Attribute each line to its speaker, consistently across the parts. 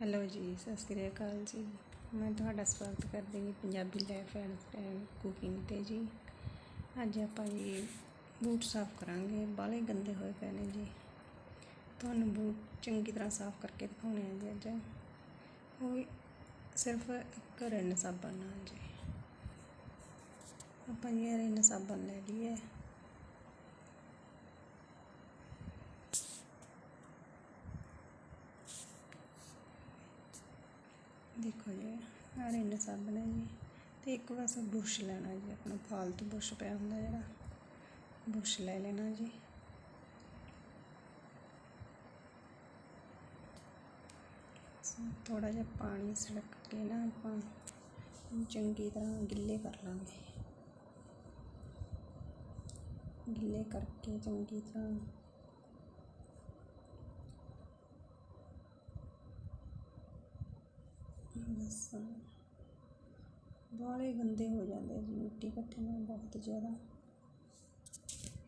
Speaker 1: Hello ਜੀ, ਸਤਿ ਸ਼੍ਰੀ ਅਕਾਲ ਜੀ। ਮੈਂ ਤੁਹਾਡਾ ਸਵਾਗਤ ਕਰਦੀ ਹਾਂ ਪੰਜਾਬੀ ਲਾਈਫ ਐਂਡ ਕੁਕਿੰਗ ਤੇ ਜੀ। ਅੱਜ ਆਪਾਂ ਜੀ ਬੂਟ ਸਾਫ਼ ਕਰਾਂਗੇ ਬਾਲੇ ਗੰਦੇ ਹੋਏ ਪਏ ਨੇ ਜੀ। ਤੁਹਾਨੂੰ ਬੂਟ ਚੰਗੀ ਤਰ੍ਹਾਂ ਸਾਫ਼ ਕਰਕੇ ਦਿਖਾਉਣੇ ਆ ਜੀ ਅੱਜ। ਉਹ ਵੀ ਸਿਰਫ ਇੱਕ ਰਿੰਨ ਸਾਬਣ ਨਾਲ ਜੀ। ਆਪਾਂ ਜੀ ਰਿੰਨ ਸਾਬਣ ਲੈ ਲਈਏ। ਦੇਖੋ ਜੀ, ਆਹ ਰਿੰਨ ਸਾਬਣ ਹੈ ਜੀ। ਤੇ ਇੱਕ ਬਸ ਬੁਰਸ਼ ਲੈਣਾ ਜੀ, ਆਪਣਾ ਫਾਲਤੂ ਬੁਰਸ਼ ਪਿਆ ਹੁੰਦਾ ਜਿਹੜਾ। ਬੁਰਸ਼ ਲੈ ਲੈਣਾ ਜੀ। ਥੋੜਾ ਜਿਹਾ ਪਾਣੀ ਛਿੜਕ ਕੇ ਨਾ ਆਪਾਂ ਚੰਗੀ ਤਰ੍ਹਾਂ ਗਿੱਲੇ ਕਰ ਲਾਂਗੇ। ਗਿੱਲੇ ਕਰਕੇ ਚੰਗੀ ਤਰ੍ਹਾਂ ਬਸ ਬਾਲੇ ਗੰਦੇ ਹੋ ਜਾਂਦੇ ਜੀ, ਮਿੱਟੀ ਇਕੱਠੇ ਨਾਲ ਬਹੁਤ ਜ਼ਿਆਦਾ।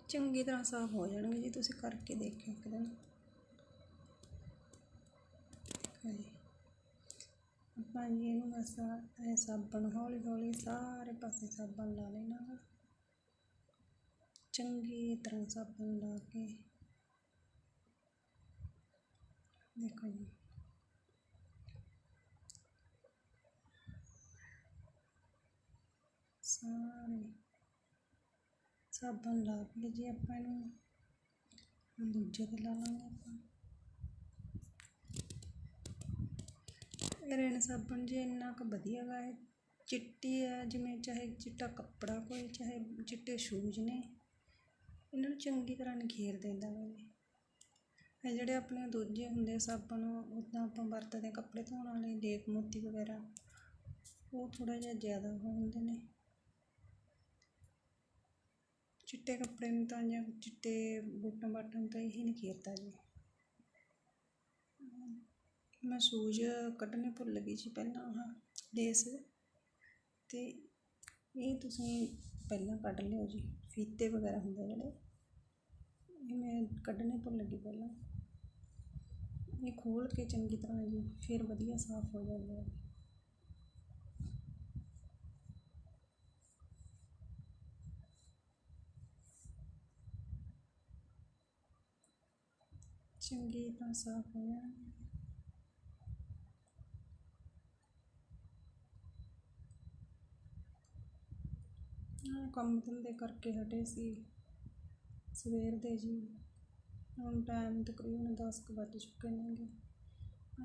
Speaker 1: ਚੰਗੀ ਤਰ੍ਹਾਂ ਸਾਫ਼ ਹੋ ਜਾਣਗੇ ਜੀ, ਤੁਸੀਂ ਕਰਕੇ ਦੇਖਿਓ ਇੱਕ ਦਿਨ। ਆਪਾਂ ਜੀ ਇਹਨੂੰ ਬਸ ਇਹ ਸਾਬਣ ਹੌਲੀ ਹੌਲੀ ਸਾਰੇ ਪਾਸੇ ਸਾਬਣ ਲਾ ਲੈਣਾ ਗਾ ਚੰਗੀ ਤਰ੍ਹਾਂ ਸਾਬਣ ਲਾ ਕੇ। ਦੇਖੋ ਜੀ। ਸਾਰੇ ਸਾਬਣ ਲਾ ਕੇ ਜੀ ਆਪਾਂ ਇਹਨੂੰ ਦੂਜੇ ਤੇ ਲਾ ਲਾਂਗੇ ਆਪਾਂ। ਇਹ ਰਿਨ ਸਾਬਣ ਜੀ ਇੰਨਾ ਕੁ ਵਧੀਆ ਗਾ ਇਹ ਚਿੱਟੀ ਹੈ ਜਿਵੇਂ ਚਾਹੇ ਚਿੱਟਾ ਕੱਪੜਾ ਕੋਈ, ਚਾਹੇ ਚਿੱਟੇ ਸ਼ੂਜ਼ ਨੇ, ਇਹਨਾਂ ਨੂੰ ਚੰਗੀ ਤਰ੍ਹਾਂ ਨਿਖੇਰ ਦਿੰਦਾ ਵਾ ਜੀ ਇਹ ਜਿਹੜੇ ਆਪਣੇ ਦੂਜੇ ਹੁੰਦੇ ਸਾਬਣ ਉੱਦਾਂ ਆਪਾਂ ਵਰਤਦੇ ਕੱਪੜੇ ਧੋਣ ਵਾਲੇ, ਲੇਪ ਮੋਤੀ ਵਗੈਰਾ, ਉਹ ਥੋੜ੍ਹਾ ਜਿਹਾ ਜ਼ਿਆਦਾ ਉਹ ਹੁੰਦੇ ਨੇ। ਚਿੱਟੇ ਕੱਪੜੇ ਨੂੰ ਤਾਂ ਜਾਂ ਚਿੱਟੇ ਬੂਟਾਂ ਬਾਟਾਂ ਨੂੰ ਤਾਂ ਇਹੀ ਨਖੇਰਦਾ ਜੀ। ਮੈਂ ਸੂਜ ਕੱਢਣੇ ਭੁੱਲ ਗਈ ਜੀ ਪਹਿਲਾਂ ਆਹ ਲੇਸ ਤੇ ਇਹ ਤੁਸੀਂ ਪਹਿਲਾਂ ਕੱਢ ਲਿਓ ਜੀ, ਫੀਤੇ ਵਗੈਰਾ ਹੁੰਦੇ ਜਿਹੜੇ, ਇਹ ਮੈਂ ਕੱਢਣੇ ਭੁੱਲ ਗਈ ਪਹਿਲਾਂ। ਇਹ ਖੋਲ੍ਹ ਕੇ ਚੰਗੀ ਤਰ੍ਹਾਂ ਜੀ, ਫਿਰ ਵਧੀਆ ਸਾਫ਼ ਹੋ ਜਾਂਦਾ ਹੈ ਚੰਗੀ ਤਰ੍ਹਾਂ ਸਾਫ਼ ਹੋ ਜਾਣਗੇ ਕੰਮ ਧੰਦੇ ਕਰਕੇ ਹਟੇ ਸੀ। ਸਵੇਰ ਦੇ ਜੀ। ਹੁਣ ਟਾਈਮ ਤਕਰੀਬਨ ਦਸ ਕੁ ਵੱਜ ਚੁੱਕੇ ਨੇਗੇ।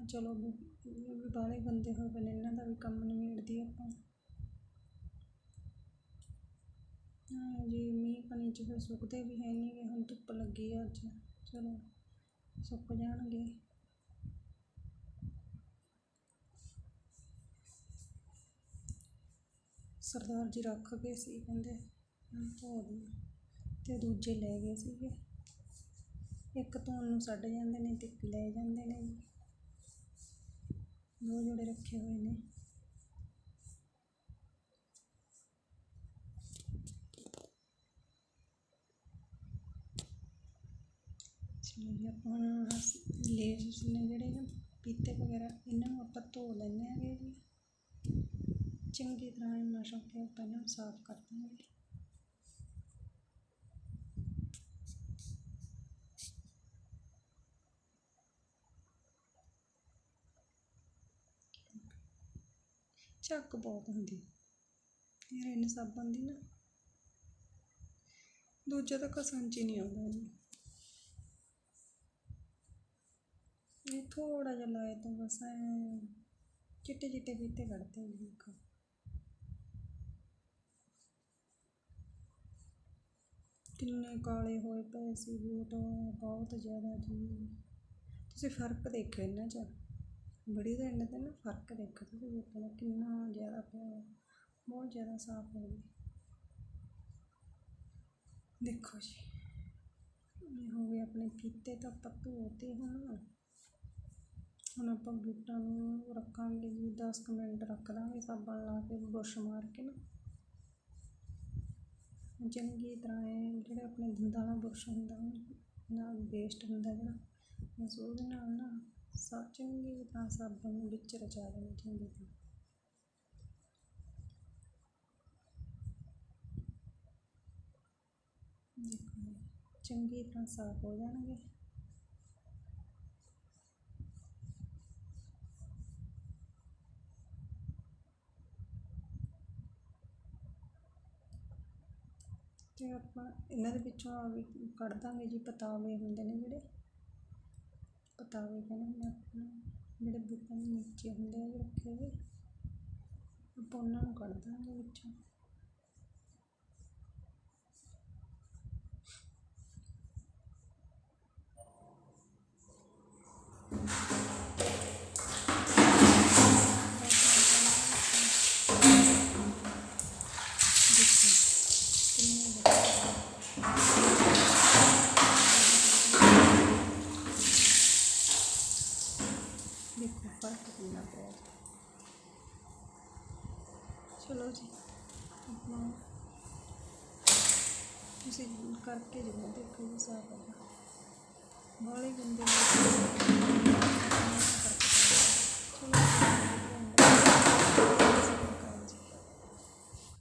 Speaker 1: ਚਲੋ ਵੀ ਇਹ ਵੀ ਬਾਹਲੇ ਗੰਦੇ ਹੋਏ ਪਏ ਨੇ, ਇਹਨਾਂ ਦਾ ਵੀ ਕੰਮ ਨਿਬੇੜਦੀ ਆਪਾਂ। ਹਾਂ ਜੀ, ਮੀਂਹ ਕਣੀ 'ਚ ਫਿਰ ਸੁੱਕਦੇ ਵੀ ਹੈ ਨਹੀਂ ਹੁਣ ਧੁੱਪ ਲੱਗੀ ਆ ਅੱਜ। ਚਲੋ। ਸੁੱਕ ਜਾਣਗੇ ਸਰਦਾਰ ਜੀ ਰੱਖ ਗਏ ਸੀ ਕਹਿੰਦੇ ਧੋ ਦੀ ਤੇ ਦੂਜੇ ਲੈ ਗਏ ਸੀਗੇ ਇੱਕ ਧੋਣ ਨੂੰ ਛੱਡ ਜਾਂਦੇ ਨੇ ਤੇ ਇੱਕ ਲੈ ਜਾਂਦੇ ਨੇ ਦੋ ਜੋੜੇ ਰੱਖੇ ਹੋਏ ਨੇ ਚਲੋ ਆਪਾਂ ਲੇਸ ਨੇ ਜਿਹੜੇ ਨਾ ਪੀਤੇ ਵਗੈਰਾ, ਇਹਨਾਂ ਨੂੰ ਆਪਾਂ ਧੋ ਲੈਂਦੇ ਆਂਗੇ ਜੀ। ਚੰਗੀ ਤਰ੍ਹਾਂ ਇਹਨਾਂ ਮਸ਼ਾ ਕੇ ਪਹਿਲਾਂ ਸਾਫ਼ ਕਰ ਦਾਂਗੇ ਚੱਕ ਬਹੁਤ ਹੁੰਦੀ। ਇਹ ਰਿੰਨ ਸਾਬਣ ਦੀ ਨਾ, ਦੂਜਾ ਤਾਂ ਘਸਣ 'ਚ ਹੀ ਨਹੀਂ ਆਉਂਦਾ ਜੀ। ਇਹ ਥੋੜਾ ਜਿਹਾ ਲਾਏ ਤਾਂ ਬਸ ਐ ਚਿੱਟੇ ਚਿੱਟੇ ਫੀਤੇ ਕੱਢਦੇ ਜੀ ਕਿੰਨੇ ਕਾਲੇ ਹੋਏ ਪਏ ਸੀ ਬੂਟ ਬਹੁਤ ਜ਼ਿਆਦਾ ਜੀ। ਤੁਸੀਂ ਫ਼ਰਕ ਦੇਖੋ ਇਹਨਾਂ 'ਚ। ਬੜੀ ਦਾ ਇੰਨੇ ਤੇ ਨਾ ਫ਼ਰਕ ਦੇਖੋ ਤੁਸੀਂ ਬੂਟਾਂ ਦਾ ਕਿੰਨਾ ਜ਼ਿਆਦਾ ਪਿਆ, ਬਹੁਤ ਜ਼ਿਆਦਾ ਸਾਫ਼ ਹੋ ਗਈ ਦੇਖੋ ਜੀ, ਇਹ ਹੋ ਗਏ ਆਪਣੇ ਪੀਤੇ ਤਾਂ ਆਪਾਂ ਧੋਤੇ ਹੁਣ। ਹੁਣ ਆਪਾਂ ਬੂਟਾਂ ਨੂੰ ਰੱਖਾਂਗੇ ਜੀ, ਦਸ ਕੁ ਮਿੰਟ ਰੱਖ ਦਾਂਗੇ ਸਾਬਣ ਲਾ ਕੇ ਬੁਰਸ਼ ਮਾਰ ਕੇ ਨਾ। ਚੰਗੀ ਤਰ੍ਹਾਂ ਇਹ ਜਿਹੜਾ ਆਪਣੇ ਦੰਦਾਂ ਦਾ ਬੁਰਸ਼ ਹੁੰਦਾ ਨਾਲ ਵੇਸਟ ਹੁੰਦਾ ਜਿਹੜਾ, ਬਸ ਉਹਦੇ ਨਾਲ ਨਾ ਸਾ, ਚੰਗੀ ਤਰ੍ਹਾਂ ਸਾਬਣ ਨੂੰ ਵਿੱਚ ਰਚਾ ਦੇਣਾ ਚੰਗੀ ਤਰ੍ਹਾਂ। ਦੇਖੋ ਚੰਗੀ ਤਰ੍ਹਾਂ ਸਾਫ਼ ਹੋ ਜਾਣਗੇ। ਅਤੇ ਆਪਾਂ ਇਹਨਾਂ ਦੇ ਵਿੱਚੋਂ ਆ ਵੀ ਕੱਢ ਦਾਂਗੇ ਜੀ ਪਤਾਵੇ ਹੁੰਦੇ ਨੇ ਜਿਹੜੇ। ਪਤਾਵੇ ਕਹਿੰਦੇ ਨੇ ਆਪਾਂ, ਜਿਹੜੇ ਬੂਟਾਂ ਦੇ ਨੀਚੇ ਹੁੰਦੇ ਆ ਜੀ ਰੱਖੇ ਹੋਏ ਆਪਾਂ ਉਹਨਾਂ ਨੂੰ ਕੱਢ ਦਾਂਗੇ ਵਿੱਚੋਂ। ਬੜਾ ਪਸੀਨਾ ਪਿਆ ਚਲੋ ਜੀ ਆਪਣਾ ਤੁਸੀਂ ਕਰਕੇ ਜਿਵੇਂ ਦੇਖੋ ਜੀ ਸਾਫ਼ ਆ ਬਾਲੇ ਗੰਦੇ ਚਲੋ